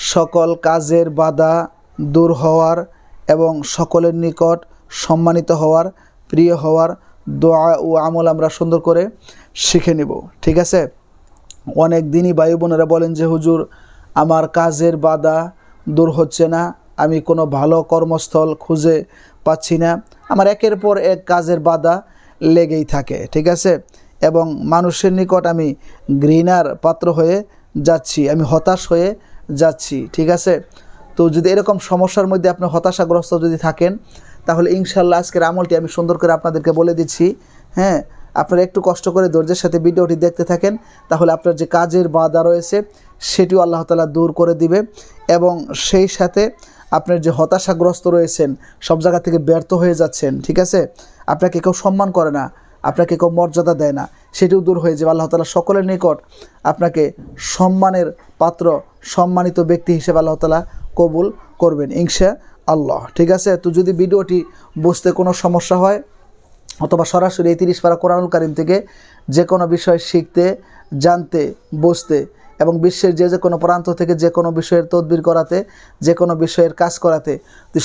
সকল কাজের বাধা দূর হওয়ার এবং সকলের নিকট সম্মানিত হওয়ার, প্রিয় হওয়ার দোয়া ও আমল আমরা সুন্দর করে শিখে নেব। ঠিক আছে? অনেক দিনই ভাই বোনেরা বলেন যে, হুজুর, আমার কাজের বাধা দূর হচ্ছে না। আমি কোনো ভালো কর্মস্থল খুঁজে পাচ্ছি না। আমার একের পর এক কাজের বাধা লেগেই থাকে। ঠিক আছে? এবং মানুষের নিকট আমি ঘৃণার পাত্র হয়ে যাচ্ছি। আমি হতাশ হয়ে যাচ্ছি, ঠিক আছে? তো যদি এরকম সমস্যার মধ্যে আপনি হতাশাগ্রস্ত যদি থাকেন, তাহলে ইনশাল্লাহ আজকের আমলটি আমি সুন্দর করে আপনাদেরকে বলে দিচ্ছি হ্যাঁ? আপনারা একটু কষ্ট করে ধৈর্যের সাথে ভিডিওটি দেখতে থাকেন, তাহলে আপনার যে কাজের বাধা রয়েছে, সেটিও আল্লাহ তালা দূর করে দিবে এবং সেই সাথে আপনার যে হতাশাগ্রস্ত রয়েছেন, সব জায়গা থেকে ব্যর্থ হয়ে যাচ্ছেন, ঠিক আছে? আপনাকে কেউ সম্মান করে না। আপনাকে কেউ মর্যাদা দেয় না, সেটিও দূর হয়ে যাবে। আল্লাহ তালা সকলের নিকট আপনাকে সম্মানের পাত্র, সম্মানিত ব্যক্তি হিসেবে আল্লাহ তালা কবুল করবেন ইংশা আল্লাহ ঠিক আছে? তো যদি ভিডিওটি বুঝতে কোনো সমস্যা হয়, অথবা সরাসরি এই তিরিশ পারা কোরআনুল কারিম থেকে যে কোনো বিষয় শিখতে, জানতে, বুঝতে এবং বিশ্বের যে যে কোনো প্রান্ত থেকে যে কোনো বিষয়ের তদবির করাতে, যে কোনো বিষয়ের কাজ করাতে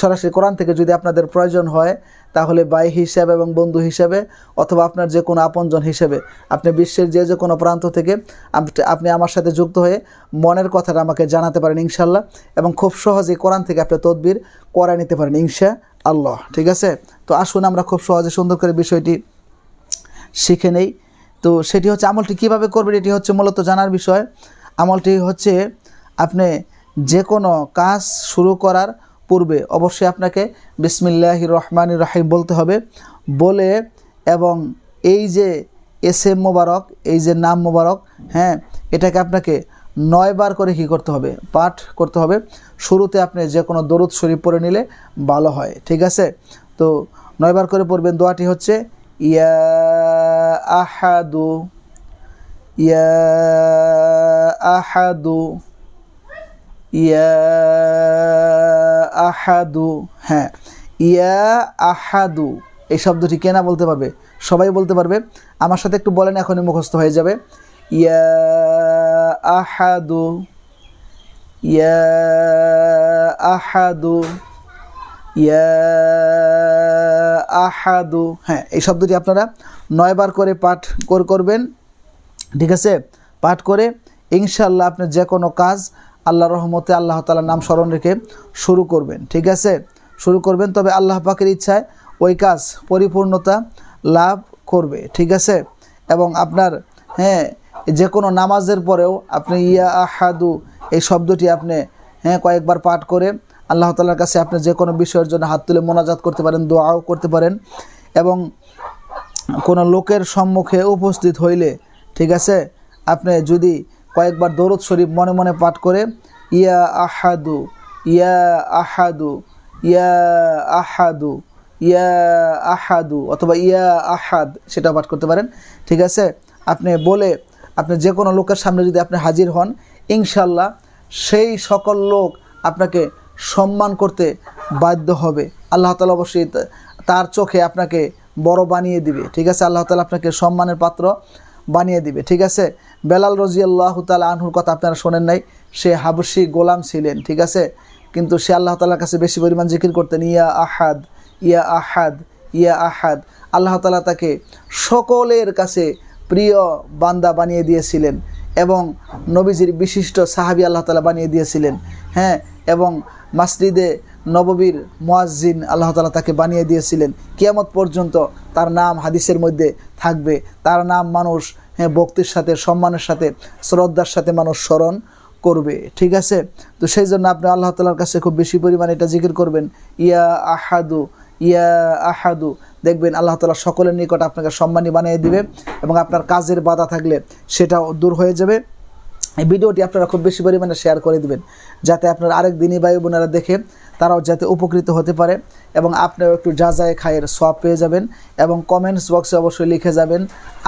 সরাসরি কোরআন থেকে যদি আপনাদের প্রয়োজন হয়, তাহলে ভাই হিসাবে এবং বন্ধু হিসাবে অথবা আপনার যে কোনো আপনজন হিসেবে আপনি বিশ্বের যে যে কোনো প্রান্ত থেকে আপনি আমার সাথে যুক্ত হয়ে মনের কথাটা আমাকে জানাতে পারেন ইনশাল্লাহ এবং খুব সহজেই কোরআন থেকে আপনি তদবির করা নিতে পারেন ইনশা আল্লাহ ঠিক আছে? তো আসুন আমরা খুব সহজে সুন্দর করে বিষয়টি শিখে নেই। তো সেটি হচ্ছে আমলটি কীভাবে করবেন, এটি হচ্ছে মূলত জানার বিষয়। আমলটি হচ্ছে আপনি যে কোনো কাজ শুরু করার পূর্বে অবশ্যই আপনাকে বিসমিল্লাহ রহমান রাহিম বলতে হবে। বলে এবং এই যে এস এম মোবারক, এই যে নাম মোবারক হ্যাঁ এটাকে আপনাকে নয়বার করে কী করতে হবে? পাঠ করতে হবে। শুরুতে আপনি যে কোনো দরুদ শরীফ পড়ে নিলে ভালো হয়, ঠিক আছে? তো নয়বার করে পড়বেন, দোয়াটি হচ্ছে, ইয়া আহাদু ইয়া আহাদু ইয়া আহাদু হ্যাঁ ইয়া আহাদু এই শব্দটি কেনা বলতে পারবে? সবাই বলতে পারবে। আমার সাথে একটু বলেন, এখনই মুখস্থ হয়ে যাবে। ইয়া আহাদু ইয়া আহাদু ইয়া আহাদু। হ্যাঁ এই শব্দটি আপনারা নয়বার করে পাঠ কর- করবেন। ঠিক আছে? পাঠ করে ইনশাল্লাহ আপনি যে কোনো কাজ আল্লাহ রহমতে আল্লাহ তালার নাম স্মরণ রেখে শুরু করবেন, ঠিক আছে? শুরু করবেন, তবে আল্লাহ পাকের ইচ্ছায় ওই কাজ পরিপূর্ণতা লাভ করবে, ঠিক আছে? এবং আপনার হ্যাঁ যে কোনো নামাজের পরেও আপনি ইয়া আহাদু, এই শব্দটি আপনি হ্যাঁ কয়েকবার পাঠ করে আল্লাহ তালার কাছে আপনি যে কোনো বিষয়ের জন্য হাত তুলে মোনাজাত করতে পারেন, দোয়াও করতে পারেন এবং কোনো লোকের সম্মুখে উপস্থিত হইলে ঠিক আছে? আপনি যদি কয়েকবার দৌলত শরীফ মনে মনে পাঠ করে, ইয়া আহাদু ইয়া আহাদু ইয়া আহাদু ইয়া আহাদু, অথবা ইয়া আহাদ সেটা পাঠ করতে পারেন, ঠিক আছে? আপনি বলে, আপনি যে কোনো লোকের সামনে যদি আপনি হাজির হন ইনশাল্লাহ সেই সকল লোক আপনাকে সম্মান করতে বাধ্য হবে। আল্লাহ তালা অবশ্যই তার চোখে আপনাকে বড় বানিয়ে দিবে। ঠিক আছে? আল্লাহ তালা আপনাকে সম্মানের পাত্র। বানিয়ে দিবে, ঠিক আছে? বেলাল রজি আল্লাহ তালা আনহুর কথা আপনারা শোনেন নাই। সে হাবসি গোলাম ছিলেন, ঠিক আছে? কিন্তু সে আল্লাহ তালার কাছে বেশি পরিমাণ জিকির করতেন, ইয়া আহাদ ইয়া আহাদ ইয়া আহাদ। আল্লাহ তালা তাকে সকলের কাছে প্রিয় বান্দা বানিয়ে দিয়েছিলেন এবং নবীজির বিশিষ্ট সাহাবি আল্লাহ তালা বানিয়ে দিয়েছিলেন হ্যাঁ? এবং মাসজিদে নববীর মোয়াজ্জিন আল্লাহ তালা তাকে বানিয়ে দিয়েছিলেন। কিয়ামত পর্যন্ত তার নাম হাদিসের মধ্যে থাকবে। তার নাম মানুষ হ্যাঁ ভক্তির সাথে, সম্মানের সাথে, শ্রদ্ধার সাথে মানুষ স্মরণ করবে। ঠিক আছে? তো সেই জন্য আপনি আল্লাহ তালার কাছে খুব বেশি পরিমাণে এটা জিকির করবেন। ইয়া আহাদু ইয়া আহাদু। দেখবেন আল্লাহ তালা সকলের নিকট আপনাকে সম্মানী বানিয়ে দিবে এবং আপনার কাজের বাধা থাকলে সেটাও দূর হয়ে যাবে। এই ভিডিওটি আপনারা খুব বেশি পরিমাণে শেয়ার করে দিবেন, যাতে আপনার আরেক দিনই ভাই বোনেরা দেখে তারাও যাতে উপকৃত হতে পারে এবং আপনিও একটু যা যায় খায়ের সব পেয়ে যাবেন এবং কমেন্টস বক্সে অবশ্যই লিখে যাবেন,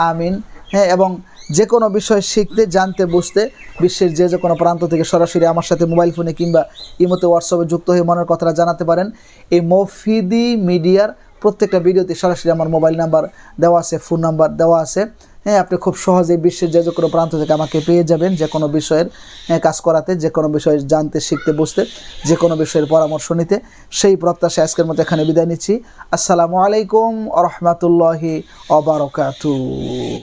আমিন। হ্যাঁ এবং যে কোনো বিষয় শিখতে, জানতে, বুঝতে বিশ্বের যে যে কোনো প্রান্ত থেকে সরাসরি আমার সাথে মোবাইল ফোনে কিংবা ইমোতে হোয়াটসঅ্যাপে যুক্ত হয়ে মনের কথাটা জানাতে পারেন। এই মফিদি মিডিয়ার প্রত্যেকটা ভিডিওতে সরাসরি আমার মোবাইল নাম্বার দেওয়া আছে ফোন নাম্বার দেওয়া আছে। হ্যাঁ আপনি খুব সহজেই বিশ্বের যে যে কোনো প্রান্ত থেকে আমাকে পেয়ে যাবেন যে কোনো বিষয়ের হ্যাঁ, কাজ করাতে যে কোনো বিষয়ে জানতে শিখতে বুঝতে যে কোনো বিষয়ের পরামর্শ নিতে। সেই প্রত্যাশা আজকের মতো এখানে বিদায় নিচ্ছি। আসসালামু আলাইকুম রহমতুল্লাহি অবরকাতু